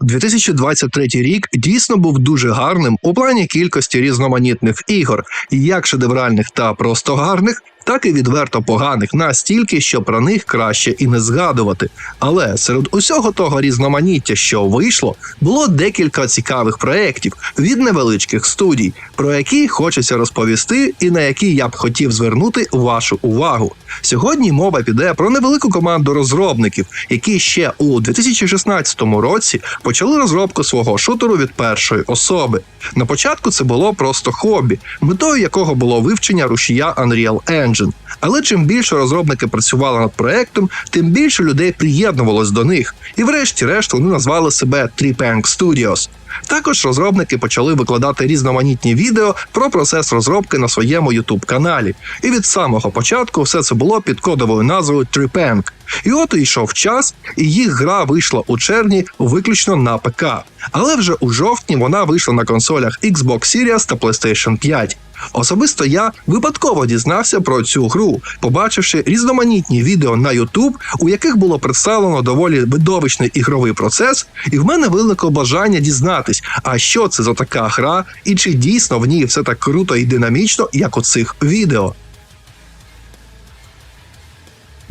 2023 рік дійсно був дуже гарним у плані кількості різноманітних ігор, як шедевральних та просто гарних, так і відверто поганих настільки, що про них краще і не згадувати. Але серед усього того різноманіття, що вийшло, було декілька цікавих проєктів від невеличких студій, про які хочеться розповісти, і на які я б хотів звернути вашу увагу. Сьогодні мова піде про невелику команду розробників, які ще у 2016 році почали розробку свого шутеру від першої особи. На початку це було просто хобі, метою якого було вивчення рушія Unreal Engine. Але чим більше розробники працювали над проектом, тим більше людей приєднувалось до них, і врешті-решт вони назвали себе Tripang Studios. Також розробники почали викладати різноманітні відео про процес розробки на своєму youtube каналі. І від самого початку все це було під кодовою назвою Tripang. І от йшов час, і їх гра вийшла у червні виключно на ПК. Але вже у жовтні вона вийшла на консолях Xbox Series та PlayStation 5. Особисто я випадково дізнався про цю гру, побачивши різноманітні відео на YouTube, у яких було представлено доволі видовищний ігровий процес, і в мене виникло бажання дізнатись, а що це за така гра, і чи дійсно в ній все так круто і динамічно, як у цих відео.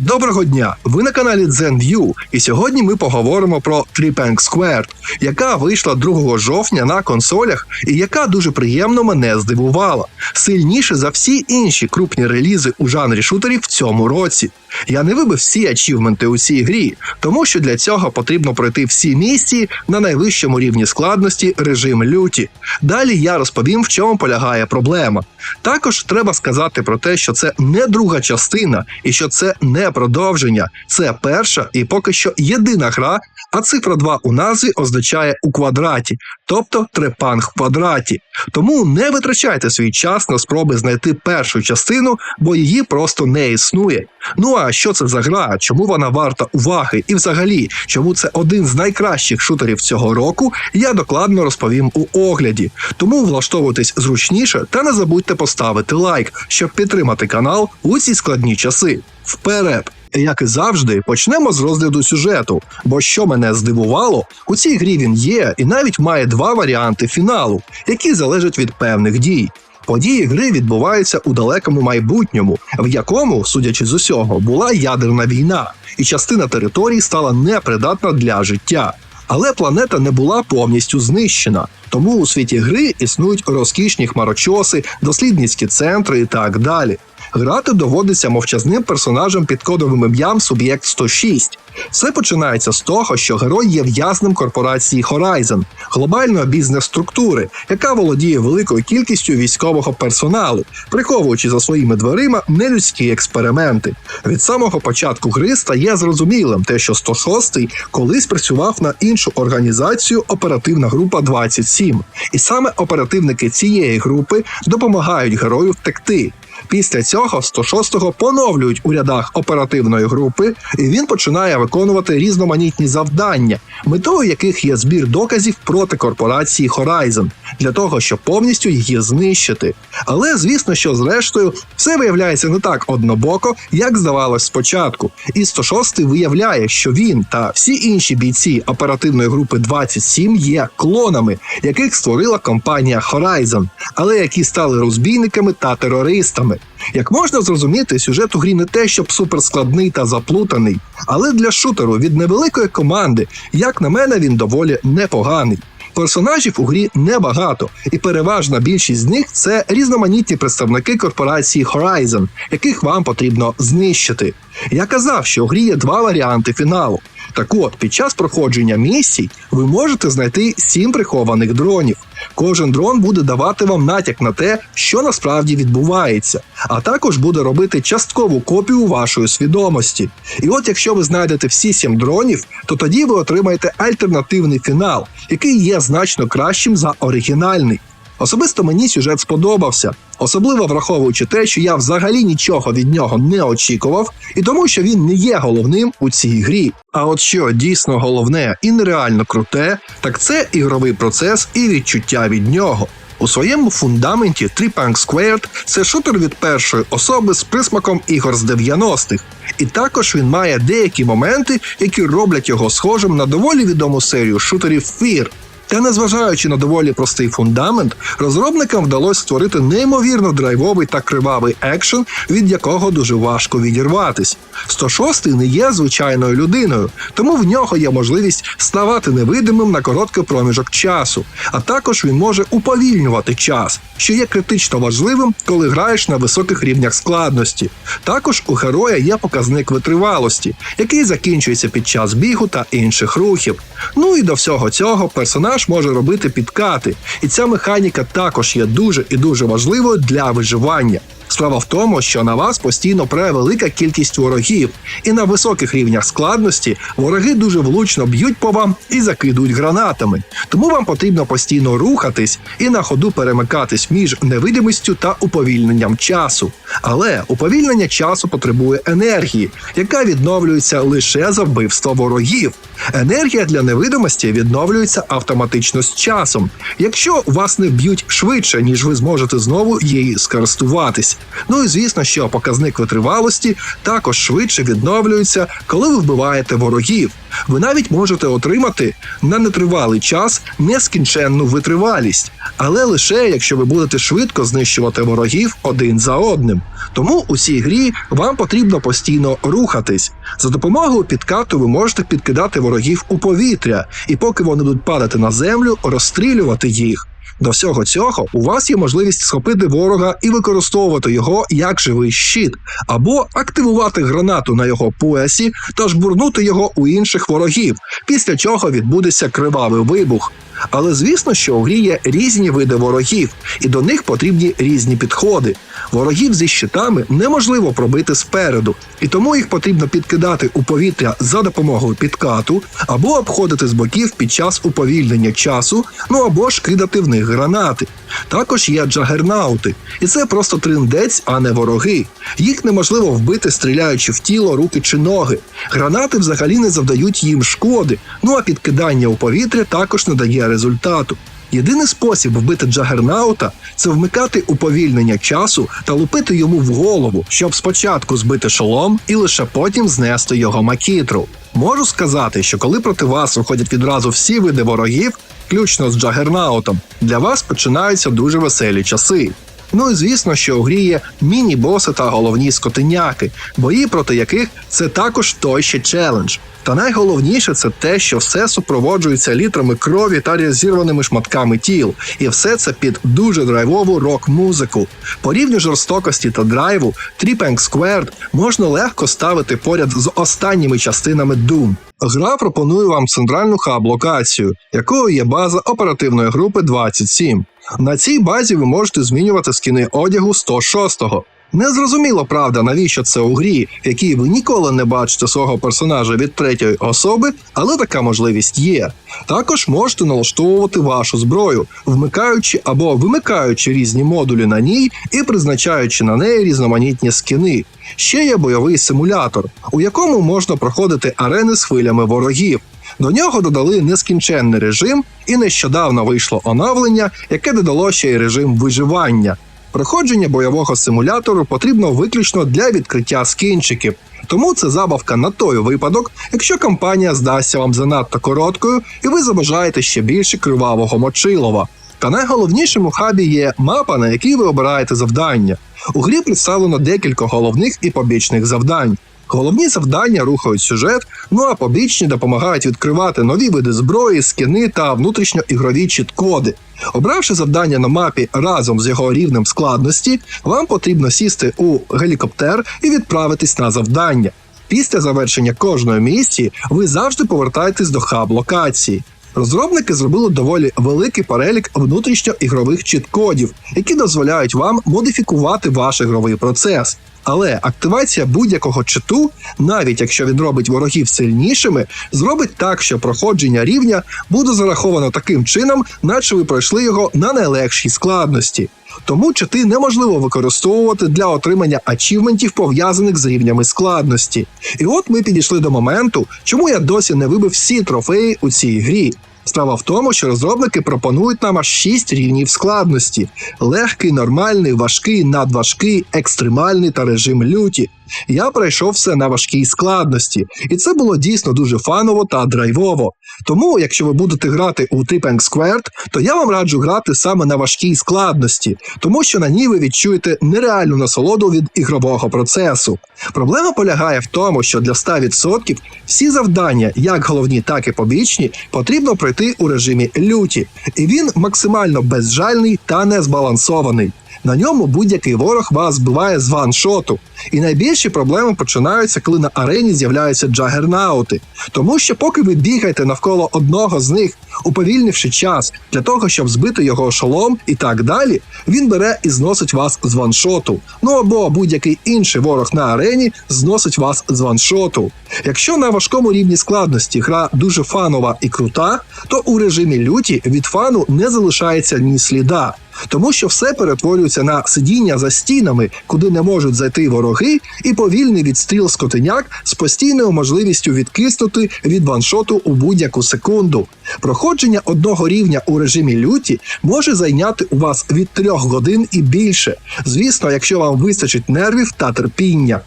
Доброго дня! Ви на каналі ZenView, і сьогодні ми поговоримо про Tripang Squared, яка вийшла 2 жовтня на консолях і яка дуже приємно мене здивувала. Сильніше за всі інші крупні релізи у жанрі шутерів в цьому році. Я не вибив всі ачівменти у цій грі, тому що для цього потрібно пройти всі місії на найвищому рівні складності режим люті. Далі я розповім, в чому полягає проблема. Також треба сказати про те, що це не друга частина і що це не продовження, це перша і поки що єдина гра, а цифра 2 у назві означає у квадраті, тобто трепанг в квадраті. Тому не витрачайте свій час на спроби знайти першу частину, бо її просто не існує. Ну а що це за гра? Чому вона варта уваги? І взагалі, чому це один з найкращих шутерів цього року, я докладно розповім у огляді. Тому влаштовуйтесь зручніше та не забудьте поставити лайк, щоб підтримати канал у ці складні часи. Вперед! Як і завжди, почнемо з розгляду сюжету. Бо що мене здивувало, у цій грі він є і навіть має два варіанти фіналу, які залежать від певних дій. Події гри відбуваються у далекому майбутньому, в якому, судячи з усього, була ядерна війна, і частина території стала непридатна для життя. Але планета не була повністю знищена, тому у світі гри існують розкішні хмарочоси, дослідницькі центри і так далі. Грати доводиться мовчазним персонажем під кодовим ім'ям Суб'єкт 106. Все починається з того, що герой є в'язнем корпорації Horizon, глобальної бізнес-структури, яка володіє великою кількістю військового персоналу, приховуючи за своїми дверима нелюдські експерименти. Від самого початку гри стає зрозумілим те, що 106-й колись працював на іншу організацію оперативна група 27. І саме оперативники цієї групи допомагають герою втекти. Після цього 106-го поновлюють у рядах оперативної групи, і він починає виконувати різноманітні завдання, метою яких є збір доказів проти корпорації Horizon, для того, щоб повністю її знищити. Але звісно, що зрештою все виявляється не так однобоко, як здавалось спочатку. І 106-й виявляє, що він та всі інші бійці оперативної групи 27 є клонами, яких створила компанія Horizon, але які стали розбійниками та терористами. Як можна зрозуміти, сюжет у грі не те, щоб суперскладний та заплутаний, але для шутеру від невеликої команди, як на мене, він доволі непоганий. Персонажів у грі небагато, і переважна більшість з них це різноманітні представники корпорації Horizon, яких вам потрібно знищити. Я казав, що у грі є два варіанти фіналу. Так от, під час проходження місій ви можете знайти сім прихованих дронів. Кожен дрон буде давати вам натяк на те, що насправді відбувається, а також буде робити часткову копію вашої свідомості. І от якщо ви знайдете всі сім дронів, то тоді ви отримаєте альтернативний фінал, який є значно кращим за оригінальний. Особисто мені сюжет сподобався, особливо враховуючи те, що я взагалі нічого від нього не очікував, і тому, що він не є головним у цій грі. А от що дійсно головне і нереально круте, так це ігровий процес і відчуття від нього. У своєму фундаменті Tripang Squared – це шутер від першої особи з присмаком ігор з 90-х. І також він має деякі моменти, які роблять його схожим на доволі відому серію шутерів Fear. Та незважаючи на доволі простий фундамент, розробникам вдалося створити неймовірно драйвовий та кривавий екшен, від якого дуже важко відірватись. 106 не є звичайною людиною, тому в нього є можливість ставати невидимим на короткий проміжок часу, а також він може уповільнювати час, що є критично важливим, коли граєш на високих рівнях складності. Також у героя є показник витривалості, який закінчується під час бігу та інших рухів. Ну і до всього цього персонаж може робити підкати, і ця механіка також є дуже і дуже важливою для виживання. Справа в тому, що на вас постійно пре велика кількість ворогів, і на високих рівнях складності вороги дуже влучно б'ють по вам і закидують гранатами. Тому вам потрібно постійно рухатись і на ходу перемикатись між невидимістю та уповільненням часу. Але уповільнення часу потребує енергії, яка відновлюється лише за вбивство ворогів. Енергія для невидимості відновлюється автоматично з часом, якщо вас не б'ють швидше, ніж ви зможете знову її скористуватись. Ну і звісно, що показник витривалості також швидше відновлюється, коли ви вбиваєте ворогів. Ви навіть можете отримати на нетривалий час нескінченну витривалість, але лише якщо ви будете швидко знищувати ворогів один за одним. Тому у цій грі вам потрібно постійно рухатись. За допомогою підкату ви можете підкидати ворогів у повітря, і поки вони будуть падати на землю, розстрілювати їх. До всього цього у вас є можливість схопити ворога і використовувати його як живий щит, або активувати гранату на його поясі та жбурнути його у інших ворогів, після чого відбудеться кривавий вибух. Але звісно, що у грі є різні види ворогів, і до них потрібні різні підходи. Ворогів зі щитами неможливо пробити спереду, і тому їх потрібно підкидати у повітря за допомогою підкату, або обходити з боків під час уповільнення часу, ну або ж кидати в них гранати. Також є джагернаути, і це просто триндець, а не вороги. Їх неможливо вбити, стріляючи в тіло, руки чи ноги. Гранати взагалі не завдають їм шкоди. Ну а підкидання у повітря також не дає результату. Єдиний спосіб вбити Джагернаута це вмикати уповільнення часу та лупити йому в голову, щоб спочатку збити шолом і лише потім знести його макітру. Можу сказати, що коли проти вас виходять відразу всі види ворогів, включно з Джагернаутом, для вас починаються дуже веселі часи. Ну і звісно, що у грі є міні-боси та головні скотиняки, бої проти яких це також той ще челендж. Та найголовніше це те, що все супроводжується літрами крові та розірваними шматками тіл, і все це під дуже драйвову рок-музику. По рівню жорстокості та драйву Tripang Squared можна легко ставити поряд з останніми частинами Doom. Гра пропонує вам центральну хаб-локацію, якою є база оперативної групи 27. На цій базі ви можете змінювати скіни одягу 106-го. Незрозуміло, правда, навіщо це у грі, в якій ви ніколи не бачите свого персонажа від третьої особи, але така можливість є. Також можете налаштовувати вашу зброю, вмикаючи або вимикаючи різні модулі на ній і призначаючи на неї різноманітні скини. Ще є бойовий симулятор, у якому можна проходити арени з хвилями ворогів. До нього додали нескінченний режим, і нещодавно вийшло оновлення, яке додало ще й режим виживання. Проходження бойового симулятору потрібно виключно для відкриття скінчиків, тому це забавка на той випадок, якщо кампанія здасться вам занадто короткою і ви забажаєте ще більше кривавого мочилова. Та найголовнішим у хабі є мапа, на якій ви обираєте завдання. У грі представлено декілька головних і побічних завдань. Головні завдання рухають сюжет, ну а побічні допомагають відкривати нові види зброї, скини та внутрішньоігрові чіткоди. Обравши завдання на мапі разом з його рівнем складності, вам потрібно сісти у гелікоптер і відправитись на завдання. Після завершення кожної місії ви завжди повертаєтесь до хаб локації. Розробники зробили доволі великий перелік внутрішньоігрових чіткодів, які дозволяють вам модифікувати ваш ігровий процес. Але активація будь-якого читу, навіть якщо він робить ворогів сильнішими, зробить так, що проходження рівня буде зараховано таким чином, наче ви пройшли його на найлегшій складності. Тому чити неможливо використовувати для отримання ачівментів, пов'язаних з рівнями складності. І от ми підійшли до моменту, чому я досі не вибив всі трофеї у цій грі. Справа в тому, що розробники пропонують нам аж 6 рівнів складності: легкий, нормальний, важкий, надважкий, екстремальний та режим люті. Я пройшов все на важкій складності, і це було дійсно дуже фаново та драйвово. Тому, якщо ви будете грати у Trip and Squared, то я вам раджу грати саме на важкій складності, тому що на ній ви відчуєте нереальну насолоду від ігрового процесу. Проблема полягає в тому, що для 100% всі завдання, як головні, так і побічні, потрібно пройти у режимі люті, і він максимально безжальний та незбалансований. На ньому будь-який ворог вас збиває з ваншоту. І найбільші проблеми починаються, коли на арені з'являються джагернаути. Тому що поки ви бігаєте навколо одного з них, уповільнивши час для того, щоб збити його шолом і так далі, він бере і зносить вас з ваншоту. Ну або будь-який інший ворог на арені зносить вас з ваншоту. Якщо на важкому рівні складності гра дуже фанова і крута, то у режимі люті від фану не залишається ні сліда. Тому що все перетворюється на сидіння за стінами, куди не можуть зайти вороги, і повільний відстріл скотиняк з постійною можливістю відкиснути від ваншоту у будь-яку секунду. Проходження одного рівня у режимі люті може зайняти у вас від трьох годин і більше. Звісно, якщо вам вистачить нервів та терпіння.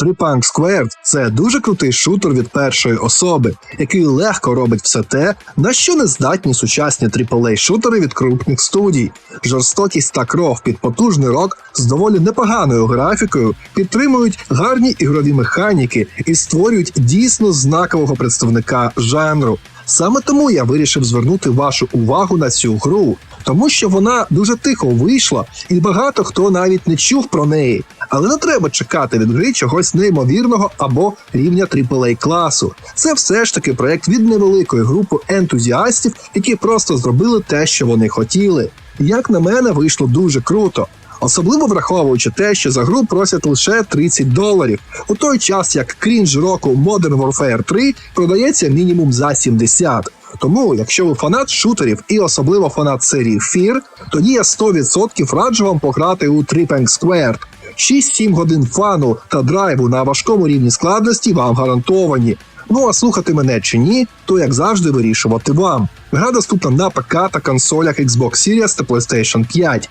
Tripunk Squared – це дуже крутий шутер від першої особи, який легко робить все те, на що не здатні сучасні aaa шутери від крупних студій. Жорстокість та кров під потужний рок з доволі непоганою графікою підтримують гарні ігрові механіки і створюють дійсно знакового представника жанру. Саме тому я вирішив звернути вашу увагу на цю гру, тому що вона дуже тихо вийшла, і багато хто навіть не чув про неї. Але не треба чекати від гри чогось неймовірного або рівня AAA класу. Це все ж таки проект від невеликої групи ентузіастів, які просто зробили те, що вони хотіли. Як на мене, вийшло дуже круто. Особливо враховуючи те, що за гру просять лише 30 доларів, у той час як крінж року Modern Warfare 3 продається мінімум за 70. Тому, якщо ви фанат шутерів і особливо фанат серії Fear, тоді я 100% раджу вам пограти у Trip Squared. 6-7 годин фану та драйву на важкому рівні складності вам гарантовані. Ну а слухати мене чи ні, то як завжди вирішувати вам. Гра доступна на ПК та консолях Xbox Series та PlayStation 5.